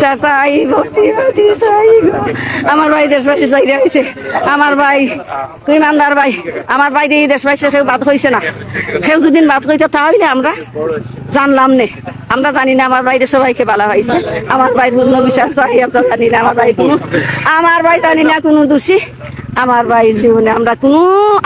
বিচার চাই ভক্তিবাদী চাই গো। আমার ভাই দেশবাসী চাইলে হয়েছে। আমার ভাই ইমানদার ভাই, আমার ভাই দিয়ে দেশবাসী কেউ বাদ হয়েছে না। কেউ দুদিন বাদ হইতে, তাহলে আমরা জানলাম নে। আমরা জানি না আমার বাইরে সবাইকে বলা হয়েছে। আমার ভাই পূর্ণ বিচার চাই, আমরা জানি না আমার ভাই কোনো আমার ভাই জানি না কোনো দোষী। আমার ভাই জীবনে আমরা কোনো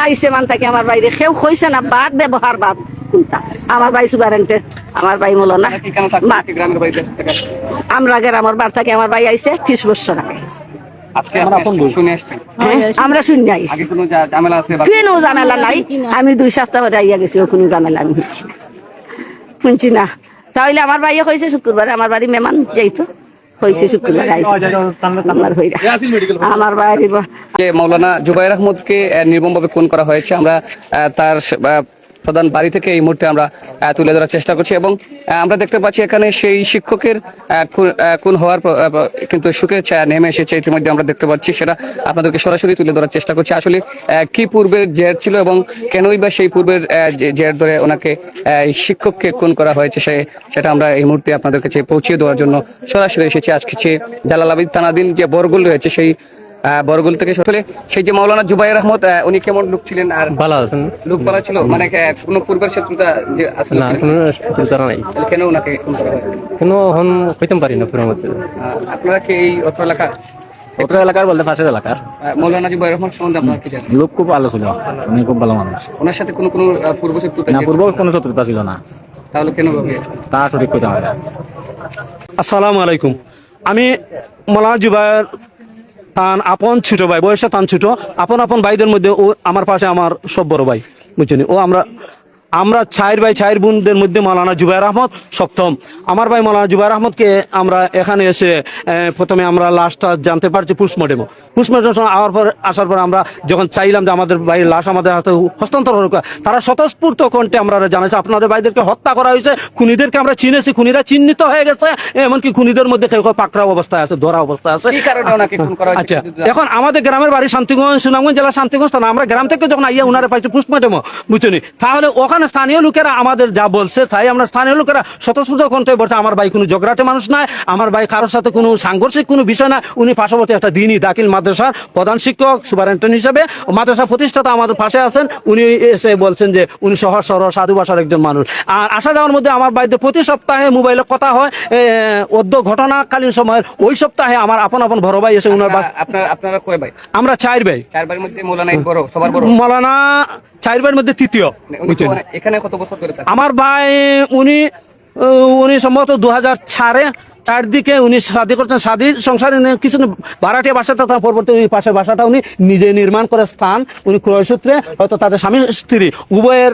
আইসে মান থাকি আমার বাইরে কেউ হয়েছে না, বাদ, ব্যবহার বাদ। কোনটা? আমার ভাই সুগারেন্টের আমার ভাই মূল না। থেকে? আসছেন? আমরা বার থেকে আমার ভাই আইছে ত্রিশ বছর আগে। হ্যাঁ, আমরা শুনি কোনো ঝামেলা নাই। আমি দুই সপ্তাহ ধরে আইয়া গেছি ও কোনো ঝামেলা আমি শুনছি না। তাহলে আমার ভাইয়ে হয়েছে শুক্রবার আমার বাড়ি মেমান যাইতো হয়েছে শুক্রবার আমার আমার বাড়ি মৌলানা জুবাইর আহমদকে নির্মমভাবে খুন করা হয়েছে। আমরা আহ, তার প্রধান বাড়ি থেকে এই মুহূর্তে আমরা তুলে ধরার চেষ্টা করছি এবং আমরা দেখতে পাচ্ছি এখানে সেই শিক্ষকের কোন হওয়ার কিন্তু সুখের ছায়া নেমে এসেছে ইতিমধ্যে আমরা দেখতে পাচ্ছি। সেটা আপনাদেরকে সরাসরি তুলে ধরার চেষ্টা করছি। আসলে কি পূর্বের জের ছিল এবং কেনই বা সেই পূর্বের জের ধরে ওনাকে শিক্ষককে খুন করা হয়েছে সে, সেটা আমরা এই মুহূর্তে আপনাদের কাছে পৌঁছে দেওয়ার জন্য সরাসরি এসেছি। আজকে যে জালালাবাদ থানাধীন যে বরগুল রয়েছে, সেই বরগুল থেকে আসলে সেই যে মাওলানা জুবাইর আহমদ উনি কেমন লোক ছিলেন আর ভালো আছেন। লোক ভালো ছিল? মানে কোনো পূর্বের শত্রুতা যে আছে না কোনো চিন্তা নাই। কেন ওনাকে কেন হন হইতাম পারি না পুরো মধ্যে আপনারা কি এই অত্র এলাকা ওটা এলাকার বলতে পাশের এলাকার। মৌলানা জুবাইর রহমান সম্বন্ধে আপনারা কি জানেন? লোক খুব ভালো ছিল উনি খুব ভালো মানুষ। ওনার সাথে কোনো কোনো পূর্ব শত্রুতা না পূর্ব কোনো শত্রুতা ছিল না। তাহলে কেন তা সঠিক কথা হয় আসসালামু আলাইকুম। আমি মৌলানা জুবাইর তান আপন ছোট ভাই, বয়সে তান ছোট। আপন আপন ভাইদের মধ্যে ও আমার পাশে আমার সব বড় ভাই, বুঝছেন? ও আমরা আমরা চার ভাই চার বোনদের মধ্যে মালানা জুবাইর আহমদ সপ্তম। আমার ভাই মালানা জুবাইর আহমদকে আমরা এখানে এসে প্রথমে আমরা লাশটা জানতে পারছি পুষ্টমর্টেম পুষ্টমর্টেম আওয়ার পর আসার পর আমরা যখন চাইলাম যে আমাদের ভাইয়ের লাশ আমাদের হাতে হস্তান্তর করা তারা স্বতঃস্ফূর্ত কণ্ঠে আমরা জানাইছি আপনাদের ভাইদেরকে হত্যা করা হয়েছে খুনিদেরকে আমরা চিনেছি খুনিরা চিহ্নিত হয়ে গেছে এমনকি খুনিদের মধ্যে কেউ কেউ পাকড়া অবস্থায় আছে ধরা অবস্থায় আছে। আচ্ছা এখন আমাদের গ্রামের বাড়ি শান্তিগঞ্জ সুনামগঞ্জ জেলা শান্তিগঞ্জ থানা আমরা গ্রাম থেকে যখন আইয়া উনারা পাইছি পুষ্পমাটেমো বুঝছেন তাহলে ওখানে স্থানীয় লোকেরা আমাদের যা বলছে তাই আমরা স্থানীয় লোকেরা স্বতঃস্ফূর্ত কণ্ঠে বলছে আমার ভাই কোনো জগরাটে মানুষ নয় আমার ভাই কারোর সাথে কোনো সাংঘর্ষিক কোনো বিষয় না উনি পার্শ্ববর্তী একটা দিনই দাখিল মাদ্রাসার প্রধান শিক্ষক সুপারিনটেন্ডেন্ট হিসেবে মাদ্রাসা প্রতিষ্ঠাতা আমাদের পাশে আছেন উনি এসে বলছেন যে উনি সহজ সরল সাধু ভাষার একজন মানুষ। আর আসা যাওয়ার মধ্যে আমার বাড়িতে প্রতি সপ্তাহে মোবাইলে কথা হয় অদ্য ঘটনাকালীন সময়ের ওই সপ্তাহে আমার আপন আপন বড় ভাই এসে উনার আপনারা কয় ভাই? আমরা চার ভাই। চার বাড়ির মধ্যে মৌলানা বড় সবার বড়? মৌলানা চার ভাইয়ের মধ্যে তৃতীয়। উনি মানে এখানে কত বছর আমার ভাই উনি উনি সম্ভবত দু হাজার চারে চারদিকে উনি শাদি করছেন। শাদি সংসারে কিছু ভাড়াটিয়া বাসাতে তার পরবর্তী ওই পাশের বাসাটা উনি নিজে নির্মাণ করে স্থান। উনি ক্রয়সূত্রে হয়তো তাদের স্বামী স্ত্রী উভয়ের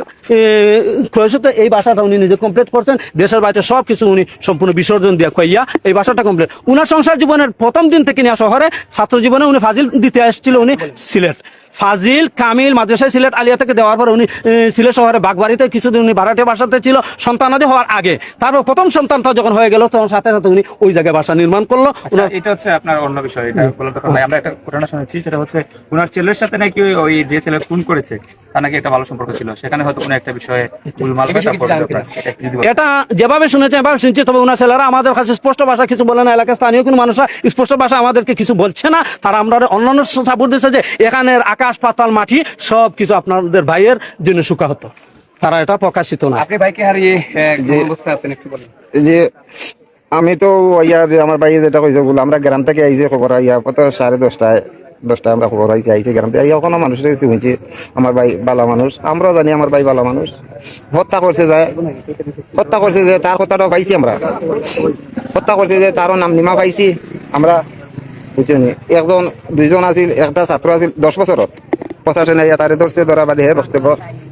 ক্রয়সূত্রে এই বাসাটা উনি নিজে কমপ্লিট করছেন। দেশের বাড়িতে সব কিছু উনি সম্পূর্ণ বিসর্জন দিয়ে কইয়া এই বাসাটা কমপ্লিট উনার সংসার জীবনের প্রথম দিন থেকে নিয়ে শহরে ছাত্র জীবনে উনি ফাজিল দিতে আসছিল উনি সিলেট। ফাজিল কামিল মাদ্রাসায় সিলেট আলিয়া থেকে দেওয়ার পর উনি সিলেট শহরে বাগবাড়িতে কিছুদিন উনি ভাড়াটে বাসাতে ছিল সন্তানাদি হওয়ার আগে। তারপর প্রথম সন্তানটা যখন হয়ে গেল তখন সাথে সাথে উনি ওই জায়গায় বাসা নির্মাণ করল। আচ্ছা, এটা হচ্ছে আপনার অন্য বিষয় এটা বলার দরকার নাই। আমরা একটা ঘটনা শুনেছি সেটা হচ্ছে ওনার ছেলের সাথে নাকি ওই- ওই যে ছেলে খুন করেছে তার নাকি একটা ভালো সম্পর্ক ছিল। সেখানে হয়তো কোনো একটা বিষয়ে গোলমাল? এটা যেভাবে শুনেছে এভাবে শুনছি তবে ওনার ছেলেরা আমাদের কাছে স্পষ্ট ভাষা কিছু বলে না। এলাকার স্থানীয় কোনো মানুষরা স্পষ্ট ভাষা আমাদেরকে কিছু বলছে না। তারা আমরা অন্যান্য সাপোর্ট দিচ্ছে যে এখানের আকাশ পাতাল মাটি সব কিছু আপনাদের ভাইয়ের জন্য সুখা হতো তারা এটা প্রকাশিত না। আপনি ভাইকে হারিয়ে আছেন একটু বলেন। যে আমি তো ইয়া আমার ভাই যেটা কইছে বলে আমরা গ্রাম থেকে আইছে খবর ইয়া কত সাড়ে দশটায় দশটায় আমরা খবর আইছে আইছে গ্রাম থেকে। ওখানে মানুষের কাছে শুনছি আমার ভাই বালা মানুষ আমরাও জানি আমার ভাই বালা মানুষ। হত্যা করছে যায় হত্যা করছে যে তার কথাটাও পাইছি আমরা। হত্যা করছে যে তারও নাম নিমা পাইছি আমরা বুঝছি একজন, দুইজন আছিল, একটা ছাত্র আছিল, দশ বছৰত। প্রশাসনে তারে ধরছে ধরা বাদে হে বক্তব্য।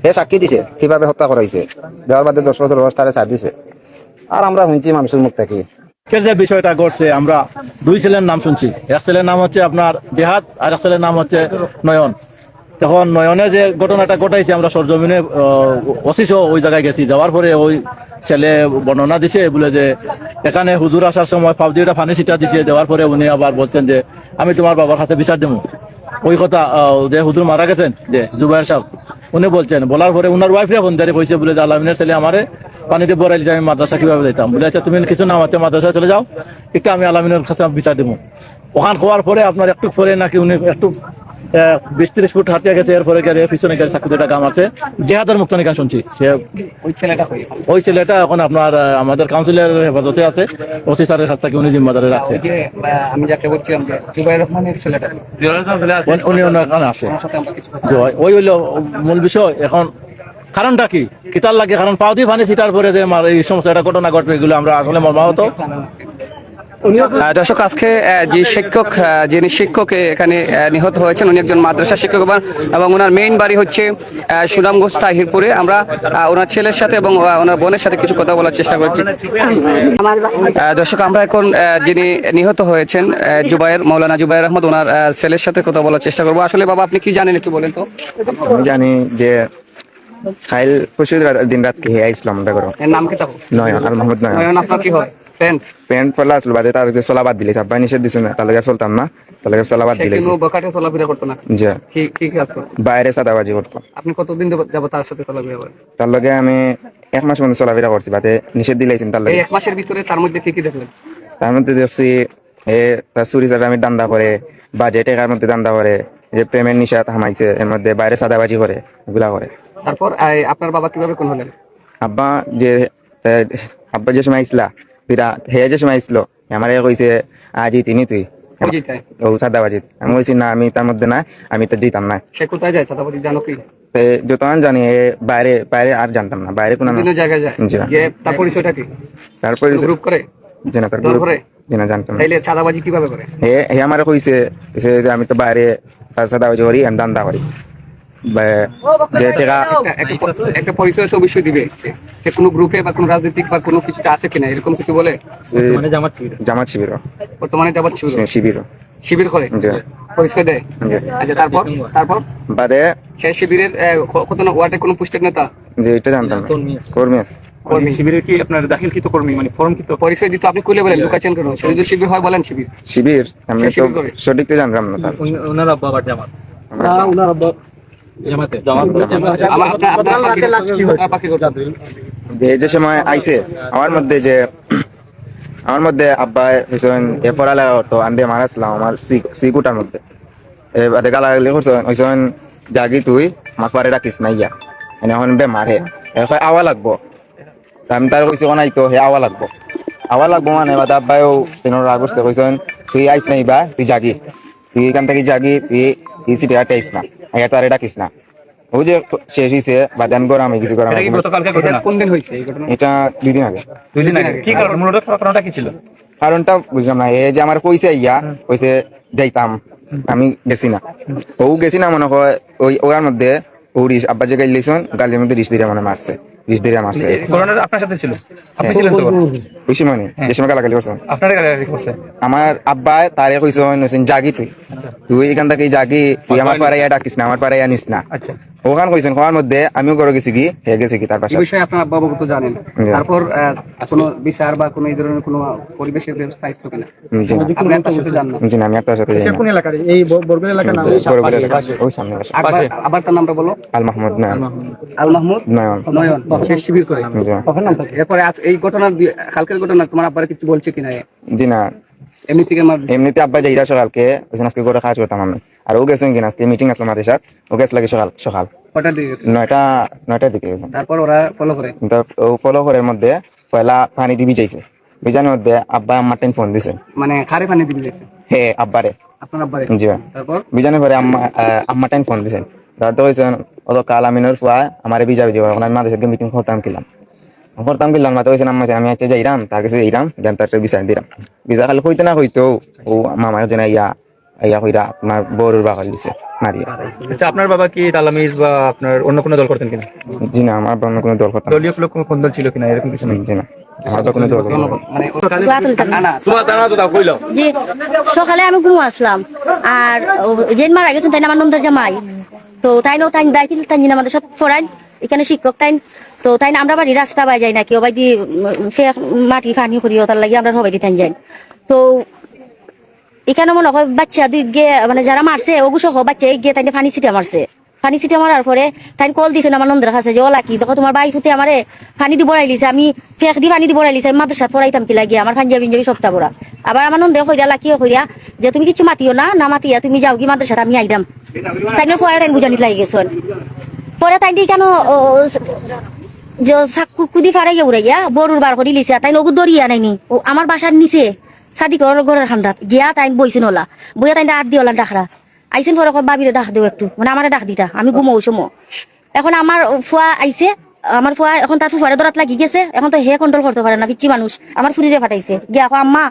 হে সাক্ষী দিছে কীভাবে হত্যা করাইছে দেওয়ার বাদে দশ বছর বয়স তারে ছাড় দিছে। আর আমরা শুনছি মানুষের মুখ থেকে যে বিষয়টা ঘটছে আমরা দুই ছেলের নাম শুনছি। এক ছেলের নাম হচ্ছে আপনার দেহাত আর এক ছেলের নাম হচ্ছে নয়ন। তখন নয়নে যে ঘটনাটা ঘটাইছে, আমরা সরজমিনে অশিস ওই জায়গায় গেছি। যাওয়ার পরে ওই ছেলে বর্ণনা দিছে, বলে যে এখানে হুজুর আসার সময় পাবদিটা ফানি সিটা দিছে। দেওয়ার পরে উনি আবার বলছেন যে, আমি তোমার বাবার হাতে বিচার দেবো। ওই কথা যে হুজুর মারা গেছেন, যে জুবাইর সাহেব, উনি বলছেন। বলার পরে উনার ওয়াইফরে ফোন দিয়ে কইছে, বলে যে আলামিনের ছেলে আমারে পানিতে বড়াইলে আমি মাদ্রাসা কীভাবে যেতাম বলে আচ্ছা তুমি কিছু নামাতে মাদ্রাসায় চলে যাও, একটু আমি আলামিনের কাছে বিচার দেবো। ওখান খাওয়ার পরে আপনার একটু পরে নাকি উনি একটু বিশ ত্রিশ ফুট হাঁটিয়ে গেছে এরপরে গেলে পিছনে গেলে চাকরি দুটা গাম আছে। জেহাদের মুক্ত শুনছি। সে ওই ছেলেটা এখন আপনার আমাদের কাউন্সিলের হেফাজতে আছে। ওসি স্যারের হাত থেকে উনি জিম্মাদারে রাখছে। আমি যাকে বলছিলাম রহমানের ছেলেটা। উনি- আছে। ওই- হইল মূল বিষয়। এখন কারণটা কি? কিতার লাগে? কারণ পাও দিয়ে পানি ছিটার পরে যে আমার এই সমস্ত একটা ঘটনা ঘটবে এগুলো আমরা আসলে মর্মাহত। দর্শক আজকে যে শিক্ষক যিনি শিক্ষক এখানে নিহত হয়েছেন উনি একজন মাদ্রাসা শিক্ষক এবং- ওনার মেইন বাড়ি হচ্ছে আহ, সুনামগঞ্জ তাহিরপুরে। আমরা ওনার ছেলের সাথে এবং ওনার বোনের সাথে কিছু কথা বলার চেষ্টা করছি। দর্শক আমরা এখন যিনি নিহত হয়েছেন আহ, জুবাইর মৌলানা জুবাইর আহমদ ওনার ছেলের সাথে কথা বলার চেষ্টা করব। আসলে বাবা আপনি কি জানেন একটু বলেন তো? আমি জানি যে খাইল পরশু দিন রাত কে আইসলাম আমরা করো। নাম কি চাবো নয়ন আল মাহমুদ নয়ন আপনার কি হয়? ফ্রেন্ড প্যান্ট পরলা আসলো বাদে তার চলা বাদ দিলে আব্বাই নিষেধ দিছে না তার চলতাম না তার চলা বাদ দিলে। বকাটে চলাফেরা করতো না? যে। কি কি কাজ করতো? বাইরে সাদাবাজি করতো। আপনি কতদিন যাব তার সাথে চলাফেরা করেন? তার লগে আমি এক মাস মতো চলাফেরা করছি বাদে নিষেধ দিলেছেন তার লগে। এক মাসের ভিতরে তার মধ্যে কি কি দেখলেন? তার মধ্যে দেখছি এ তার চুরি চাপে আমি দান্দা করে বাজে টাকার মধ্যে দান্দা করে যে পেমেন্ট নিষেধ হামাইছে এর মধ্যে বাইরে সাদাবাজি করে এগুলা করে। তারপর আপনার বাবা কীভাবে কোন হলেন? আব্বা যে আব্বা যে সময় হে যে সময় আমার কইছে আজি তিনি তুই? ও সাদাবাজিত আমি বলছি না আমি তার মধ্যে না আমি তো জিতাম না সে কোথায় যায় ছাতাবাড়ি জানো কি? যতক্ষণ জানি এ বাইরে বাইরে আর জানতাম না বাইরে কোনো জায়গায় যায়। তার পরিচয়টা কি? তারপরে গ্রুপ করে যে না তার দর করে? যে না জানতাম তাইলে ছাদাবাজি কীভাবে করে হে হে আমার কইছে কইছে যে আমি তো বাইরে সাদাবাজি করি আমি দান্দা করি যে একটা- পরিচয় দিবে কোনো গ্রুপে বা কোনো রাজনৈতিক বা কোনো কিছুতে আছে কিনা এরকম কিছু বলে? মানে জামাত শিবির। শিবির বর্তমানে শিবির শিবির শিবির করে? জি। পরিচয় দেয়? আচ্ছা তারপর? তারপর? বাদে সে শিবিরের কত ওয়ার্ডে কোনো পুষ্টের নেতা? যে এটা জানতাম। কর্মী আছে। কর্মী শিবিরের কি আপনার দাখিলকৃত কর্মী মানে ফর্ম পরিচয় দিতে আপনি কইলে বলেন লুকাচ্ছেন কেন? যদি শিবির হয় বলেন শিবির। শিবির আমি তো সঠিক না ওনার আব্বা জামাত। যে সময় আইছে, আমার মধ্যে যে, আমার মধ্যে আব্বা এ পড়ালেখা করতো আন্দে মারাছিলাম আমার সিকুটার মধ্যে। এবারে গালাগালি করছেন জাগি তুই পরে রাখিস না, ইয়া। মানে এখন বে মারে। এখন আওয়া লাগবো। তা আমি তার কইছি তো, হে, আওয়া লাগবো। আওয়া লাগবো মানে বাদে আব্বাইও তেনোর রাগ করছে তুই আইস নাই বা তুই জাগি। তুই এখান থেকে জাগি, তুই এই সিটি আটে আইস না। এটা আরে ডাকিস না। ও যে শেষ হয়েছে বাদে আমি গরম গরম এটা গতকালকে ঘটনা? কোন দিন হয়েছে এই ঘটনা? এটা দুই দিন আগে। দুই দিন আগে। কি কারণ মূলত ঘটনাটা কি ছিল? কারণটা বুঝলাম না। এ যে আমার কইছে ইয়া কইছে যাইতাম। আমি গেছি না। ও গেছি না মনে হয় ওই ওয়ার মধ্যে ও রিস আব্বা যে গাইল লিছন গালির মধ্যে রিস দিয়ে মানে মারছে। রিস দিয়ে মারছে। ঘটনাটা আপনার সাথে ছিল? আপনি ছিলেন তো? ওই সময় নেই সময় গালাগালি করছেন আপনার গাড়ি করছে? আমার আব্বা তারে কইছেন জাগি তুই। তুই এখান থেকে জাগি তুই আমার পাড়াইয়া ডাকিস না আমার পাড়াইয়া নিস না। আচ্ছা। ওখান কইছেন মধ্যে আমিও ঘরে গেছি কি হে গেছি কি তার পাশে। এই বিষয়ে আপনার আব্বা বাবু তো জানেন তারপর কোনো বিচার বা কোনো এই ধরনের কোনো পরিবেশের ব্যবস্থা আসতো কিনা? আপনি আপনার সাথে জান না জি আমি সাথে যাই না। এলাকার এই বরগুনা এলাকার নাম? ঘরে ঘরে ওই সামনে পাশে। আবার আবার তার নামটা বলো। আল মাহমুদ না। আল মাহমুদ? নয়ন। নয়ন। সে শিবির করে। জি। কখন নাম থাকে এরপরে আজ এই ঘটনার বি- কালকের ঘটনা তোমার আব্বার কিছু বলছে কিনা? জি না। এমনি থেকে আমার এমনিতে আব্বা যাইরা সকালকে ওইখানে আজকে করে কাজ করতাম আমি। আর ও গেছেন কিনা আজকে মিটিং আসলো আমাদের সাথে ও গেছে লাগে সকাল? সকাল। হঠাৎ দিয়ে গেছে? নয়টা নয়টার দিকে গেছেন তারপর ওরা ফলো করে? ও ফলো করার মধ্যে পয়লা পানি দিয়ে ভিজাইছে ভিজানোর মধ্যে আব্বা টাইম ফোন দিছে। মানে খারে পানি দিয়ে গেছে হে আব্বারে। আপনার আব্বারে? জি তারপর? বিজানোর পরে আম্মা টাইম ফোন দিছেন তারপর হয়েছেন অত কাল আমিনের ফুয়া আমার আমি মাদের সাথে মিটিং করতাম কিলাম। করতাম কিলাম না তো হয়েছেন আম্মা আমি আচ্ছা যাইরাম তার কাছে যাইরাম দেন তার বিচার দিলাম বিচার খালি হইতে না হইতো ও মামার জন্য ইয়া ইয়া হইরা আপনার বড়ুর বাগাল দিছে মারিয়া আচ্ছা আপনার বাবা কি তালামিজ বা আপনার অন্য কোনো দল করতেন কিনা? জি না আমার অন্য কোনো দল করতাম দলীয় লোক কোন দল ছিল কিনা এরকম কিছু নেই? জি না আমার তো কোনো দল করতাম না। মানে সকালে আমি ঘুম আসলাম আর যেন মারা গেছেন তাই না আমার নন্দর জামাই। তো তাই না তাই দায়িত্ব তাই আমাদের সাথে ফরাইন এখানে শিক্ষক তাই তো তাই না আমরা বাড়ি রাস্তা বাই যাই নাকি ও বাই দিয়ে মাটি ফানি করিও তার লাগে আমরা সবাই দিতে যাই। তো এখানে মনে হয় বাচ্চা দুই গে মানে যারা মারছে অবশ্য বাচ্চা গিয়ে তাই ফানি ছিটা মারছে। ফানি ছিটে মারার পরে তাই কল দিছে আমার নন্দের কাছে যে, ওলা কি, দেখো তোমার বাই ফুটে আমারে ফানি দি বড়াই আমি ফেক দি পানি দি বড়াই লিছে আমি মাদ্রাসা পড়াইতাম কি লাগিয়ে, আমার পাঞ্জাবি ইঞ্জাবি সপ্তাহ বড়া আবার আমার নন্দে কইরা লাকিও কইরা, যে তুমি কিছু মাতিও না না মাতিয়া তুমি যাও কি মাদ্রাসাটা আমি আইডাম। তাই পরে তাই বুঝানিত লাগি গেছেন পরে তাই কেন যে সাকু কুদি ফারাইয়া উড়াইয়া বড়ুর বার করে লিছে তাই নগু দরিয়া নাইনি আমার বাসার নিচে সাদি ঘর ঘরের খান্দাত। গিয়া তাই বইছেন হলা বইয়া তাই হাত দিয়ে ওলা ডাকরা আইসেন পরে বাবিরে ডাক দেও একটু। মানে আমার ডাক দিতা। আমি ঘুমো সময় এখন আমার ফুয়া আইছে। আমার ফুয়া, এখন তার ফুফারে দরাত লাগি গেছে, এখন তো হে কন্ট্রোল করতে পারে না পিচ্ছি মানুষ। আমার ফুরিরে ফাটাইছে। গিয়া কো আম্মা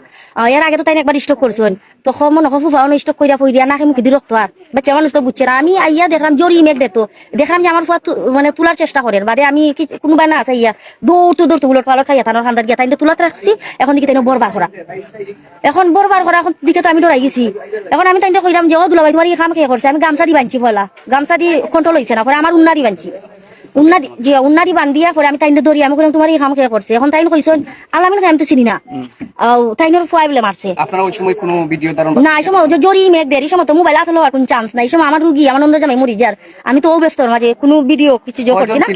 এর আগে তো তাই একবার স্টক করছেন। তখন মনে হয় ফুফাও স্টক কইরা ফইরিয়া নাকে মুখে দি রক্ত আর। বাচ্চা মানুষ তো বুঝছে না। আমি আইয়া দেখলাম, জরি মেঘ দেখতো দেখলাম যে আমার ফুয়া মানে তোলার চেষ্টা করেন বাদে আমি কি- কোনোবাই না আছে ইয়া দৌড়তে দৌড়তে উলট পালট খাইয়া থানোর খান্দাত গিয়া তাই তুলাতে রাখছি। এখন দিকে তাই বরবার করা এখন বরবার করা এখন দিকে তো আমি ডরাই গেছি। এখন আমি তাই কইলাম যে ও দুলাভাই তোমার এই কাম কে করছে? আমি গামছা দি বানছি পয়লা গামছা দি কন্ট্রোল হইছে না, পরে আমার উন্না দি বানছি উন্না দি যে উন্না দি বান্ধিয়া পরে আমি তাইনে ধরি আমি কইলাম তোমার এই কাম কে করছে এখন কইছেন আমি তো চিনি না। আও তাইনের ফুয়াই বলে মারছে আপনারা ওই সময় কোনো ভিডিও ধারণ না এই সময় জরি মেঘ এই সময় তো মোবাইল হাতে লওয়ার কোনো চান্স নাই। এই সময় আমার রুগী আমার নন্দ জামাই মরি যার আমি তো ব্যস্ত মাঝে কোনো ভিডিও কিছু যে করছি না।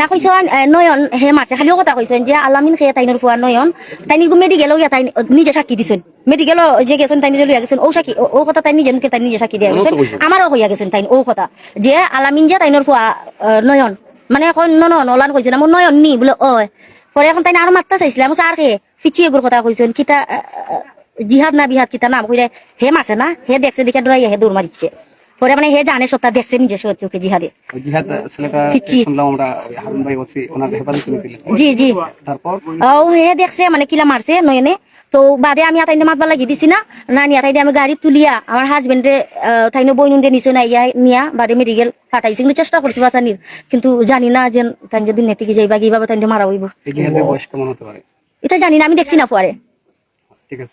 না কইছেন নয়ন হে মাছে খালিও কথা কইছেন যে আলামিন খেয়ে তাইনের ফুয়া নয়ন। তাই নিগু মেডিকেল গিয়া তাই নিজে সাক্ষী দিছেন মেডিকেল যে গেছেন তাই লইয়া গেছেন। ও সাকি ও- ও কথা তাই নিজে তাই নিজে সাকি দিয়া গেছেন। আমারও হইয়া গেছেন তাই ও কথা। যে আলামিন যে তাইনের ফুয়া নয়ন। মানে এখন নন নলান কইছে না মোর নয়ন নি বলে ওই পরে এখন তাই আরও মাত্রা চাইছিলে। আমি আর হে ফিচি এগুর কথা কইছেন কিতা জিহাদ না বিহাদ কিতা নাম কইলে হে মাছে না? হে দেখছে দেখে ডরাইয়া হে দৌড় মারিচ্ছে পরে মানে হে জানে সপ্তাহ দেখছে নিজে চোখে জিহাদে। জি জি। ও হে দেখছে মানে কিলা মারছে নয়নে। তো বাদে আমি আতাইনে মাতবা লাগি দিছি না। না নিয়া তাইনে আমি গাড়ি তুলিয়া আমার হাজবেন্ডে তাইনে বইনুন্ডে নিচে না ইয়া নিয়া বাদে মেডিকেল পাঠাইছি কিন্তু চেষ্টা করছি বাঁচানির। কিন্তু জানি না যে তাই যদি নেতিকে যাইবা কীভাবে তাইনে মারা হইব। এটা জানি না আমি দেখছি না পরে। ঠিক আছে।